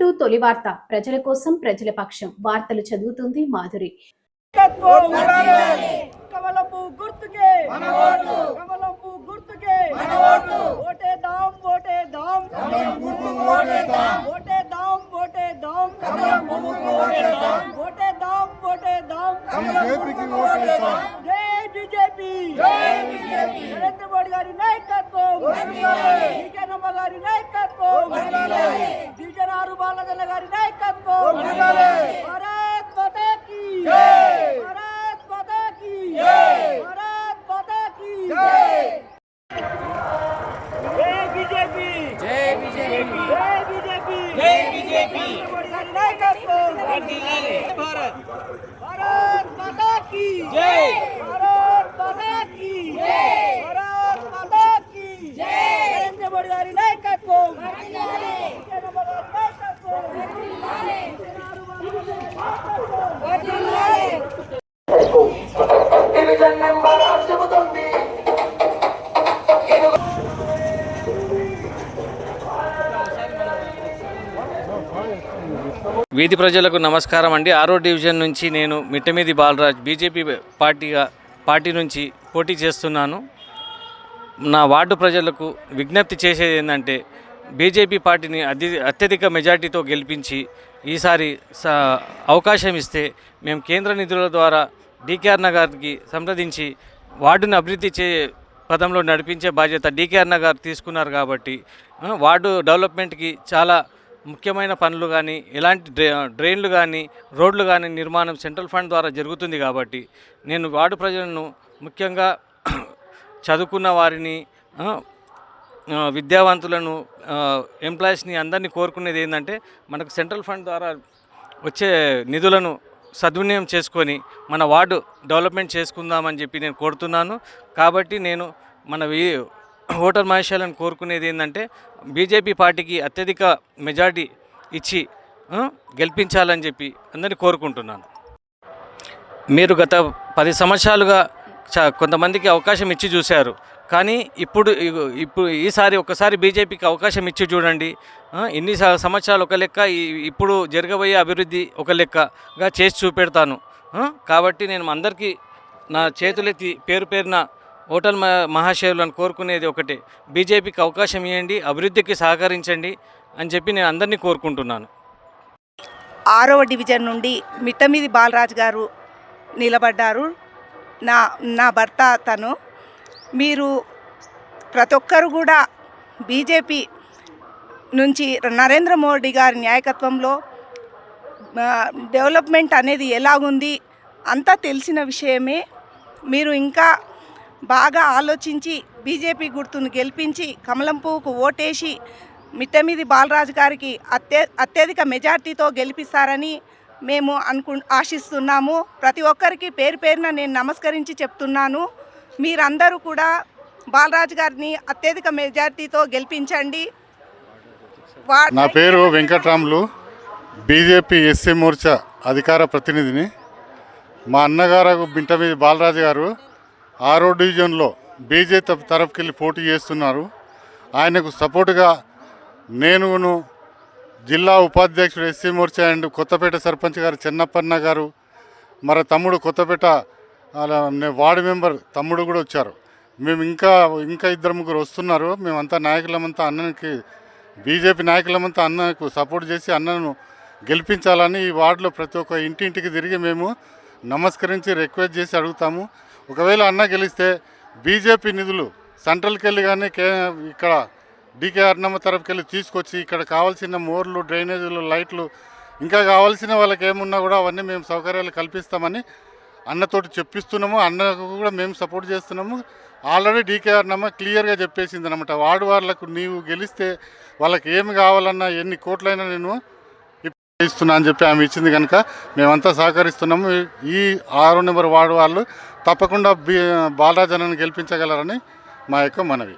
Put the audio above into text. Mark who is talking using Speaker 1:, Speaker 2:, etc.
Speaker 1: To తొలి వార్త. ప్రజల కోసం ప్రజల పక్షం. వార్తలు చదువుతుంది మాధురి.
Speaker 2: కమలపు గుర్తుకే. కమలపు జై బీజేపీ. నరేంద్ర మోడీ గారి నాయకత్వం. గారి నాయకత్వం. విజయనారు బాలగన్న గారి నాయకత్వం భారత్ మాతా కీ భారత్ మాతా కీ భారత్ మాతా కీ జై బీజేపీ జై బీజేపీ జై బీజేపీ జై బీజేపీ నాయకత్వం భారత్ భారత్ మాతా కీ జై
Speaker 3: వీధి ప్రజలకు నమస్కారం అండి. ఆరో డివిజన్ నుంచి నేను మిట్టమీది బాలరాజ్ బీజేపీ పార్టీగా పార్టీ నుంచి పోటీ చేస్తున్నాను. నా వార్డు ప్రజలకు విజ్ఞప్తి చేసేది ఏంటంటే బీజేపీ పార్టీని అతి అత్యధిక మెజార్టీతో గెలిపించి ఈసారి స అవకాశం ఇస్తే మేము కేంద్ర నిధుల ద్వారా డీకేఆర్ నగర్కి సంప్రదించి వార్డును అభివృద్ధి చే పదంలో నడిపించే బాధ్యత డీకేఆర్ నగర్ తీసుకున్నారు కాబట్టి వార్డు డెవలప్మెంట్కి చాలా ముఖ్యమైన పనులు కానీ ఎలాంటి డ్రై డ్రైన్లు కానీ రోడ్లు కానీ నిర్మాణం సెంట్రల్ ఫండ్ ద్వారా జరుగుతుంది కాబట్టి నేను వార్డు ప్రజలను ముఖ్యంగా చదువుకున్న వారిని విద్యావంతులను ఎంప్లాయీస్ని అందరినీ కోరుకునేది ఏంటంటే మనకు సెంట్రల్ ఫండ్ ద్వారా వచ్చే నిధులను సద్వినియోగం చేసుకొని మన వార్డు డెవలప్మెంట్ చేసుకుందామని చెప్పి నేను కోరుతున్నాను. కాబట్టి నేను మన వీ- ఓటర్ మహేశాలను కోరుకునేది ఏంటంటే బీజేపీ పార్టీకి అత్యధిక మెజార్టీ ఇచ్చి గెలిపించాలని చెప్పి అందరినీ కోరుకుంటున్నాను. మీరు గత పది సంవత్సరాలుగా చ- కొంతమందికి అవకాశం ఇచ్చి చూశారు. కానీ ఇప్పుడు ఇప్పుడు ఈసారి ఒకసారి బీజేపీకి అవకాశం ఇచ్చి చూడండి. ఆ, ఇన్ని సంవత్సరాలు ఒక లెక్క ఈ- ఇప్పుడు జరగబోయే అభివృద్ధి ఒక లెక్కగా చేసి చూపెడతాను. కాబట్టి నేను అందరికీ నా చేతులెత్తి పేరు పేరున ఓటల్ మ- మహాశయులను కోరుకునేది ఒకటి. బీజేపీకి అవకాశం ఇవ్వండి అభివృద్ధికి సహకరించండి అని చెప్పి నేను అందరినీ కోరుకుంటున్నాను.
Speaker 4: ఆరవ డివిజన్ నుండి మిట్టమిది బాలరాజు గారు నిలబడ్డారు. నా నా భర్త తను. మీరు ప్రతి ఒక్కరు కూడా బీజేపీ నుంచి నరేంద్ర మోడీ గారి నాయకత్వంలో డెవలప్మెంట్ అనేది ఎలాగుంది అంతా తెలిసిన విషయమే. మీరు ఇంకా బాగా ఆలోచించి బీజేపీ గుర్తును గెలిపించి కమలం పువ్వుకు ఓటేసి మిట్టమీది బాలరాజు గారికి అత్య అత్యధిక మెజార్టీతో గెలిపిస్తారని మేము అనుకు ఆశిస్తున్నాము. ప్రతి ఒక్కరికి పేరు పేరున నేను నమస్కరించి చెప్తున్నాను. మీరందరూ కూడా బాలరాజు గారిని అత్యధిక మెజార్టీతో గెలిపించండి. వా
Speaker 5: నా పేరు వెంకట్రాములు. బీజేపీ ఎస్సీ మోర్చా అధికార ప్రతినిధిని. మా అన్నగారు బింటమీది బాలరాజు గారు ఆరో డివిజన్లో బీజేపీ తరఫుకెళ్ళి పోటీ చేస్తున్నారు. ఆయనకు సపోర్టుగా నేనును జిల్లా ఉపాధ్యక్షుడు ఎస్సీ మోర్చా అండ్ కొత్తపేట సర్పంచ్ గారు చెన్నప్పన్న గారు మరి తమ్ముడు కొత్తపేట అలా నే- వార్డు మెంబర్ తమ్ముడు కూడా వచ్చారు. మేము ఇంకా ఇంకా ఇద్దరు ముగ్గురు వస్తున్నారు. మేమంతా నాయకులమంతా అన్నకి బీజేపీ నాయకులమంతా అన్నకు సపోర్ట్ చేసి అన్నను గెలిపించాలని ఈ వార్డులో ప్రతి ఒక్క ఇంటింటికి తిరిగి మేము నమస్కరించి రిక్వెస్ట్ చేసి అడుగుతాము. ఒకవేళ అన్న గెలిస్తే బీజేపీ నిధులు సెంట్రల్కి వెళ్ళి కానీ కే ఇక్కడ డీకే అర్ణమ్మ తరఫుకి వెళ్ళి తీసుకొచ్చి ఇక్కడ కావాల్సిన మోర్లు డ్రైనేజీలు లైట్లు ఇంకా కావాల్సిన వాళ్ళకి ఏమున్నా కూడా అవన్నీ మేము సౌకర్యాలు కల్పిస్తామని అన్నతోటి చెప్పిస్తున్నాము. అన్నకు కూడా మేము సపోర్ట్ చేస్తున్నాము. ఆల్రెడీ డీకేఆర్ నమ్మ క్లియర్గా చెప్పేసింది అనమాట వార్డు వాళ్ళకు నీవు గెలిస్తే వాళ్ళకి ఏమి కావాలన్నా ఎన్ని కోట్లైనా నేను ఇస్తున్నా అని చెప్పి ఆమె ఇచ్చింది కనుక మేమంతా సహకరిస్తున్నాము. ఈ ఆరు నెంబర్ వార్డు వాళ్ళు తప్పకుండా బీ గెలిపించగలరని మా యొక్క మనవి.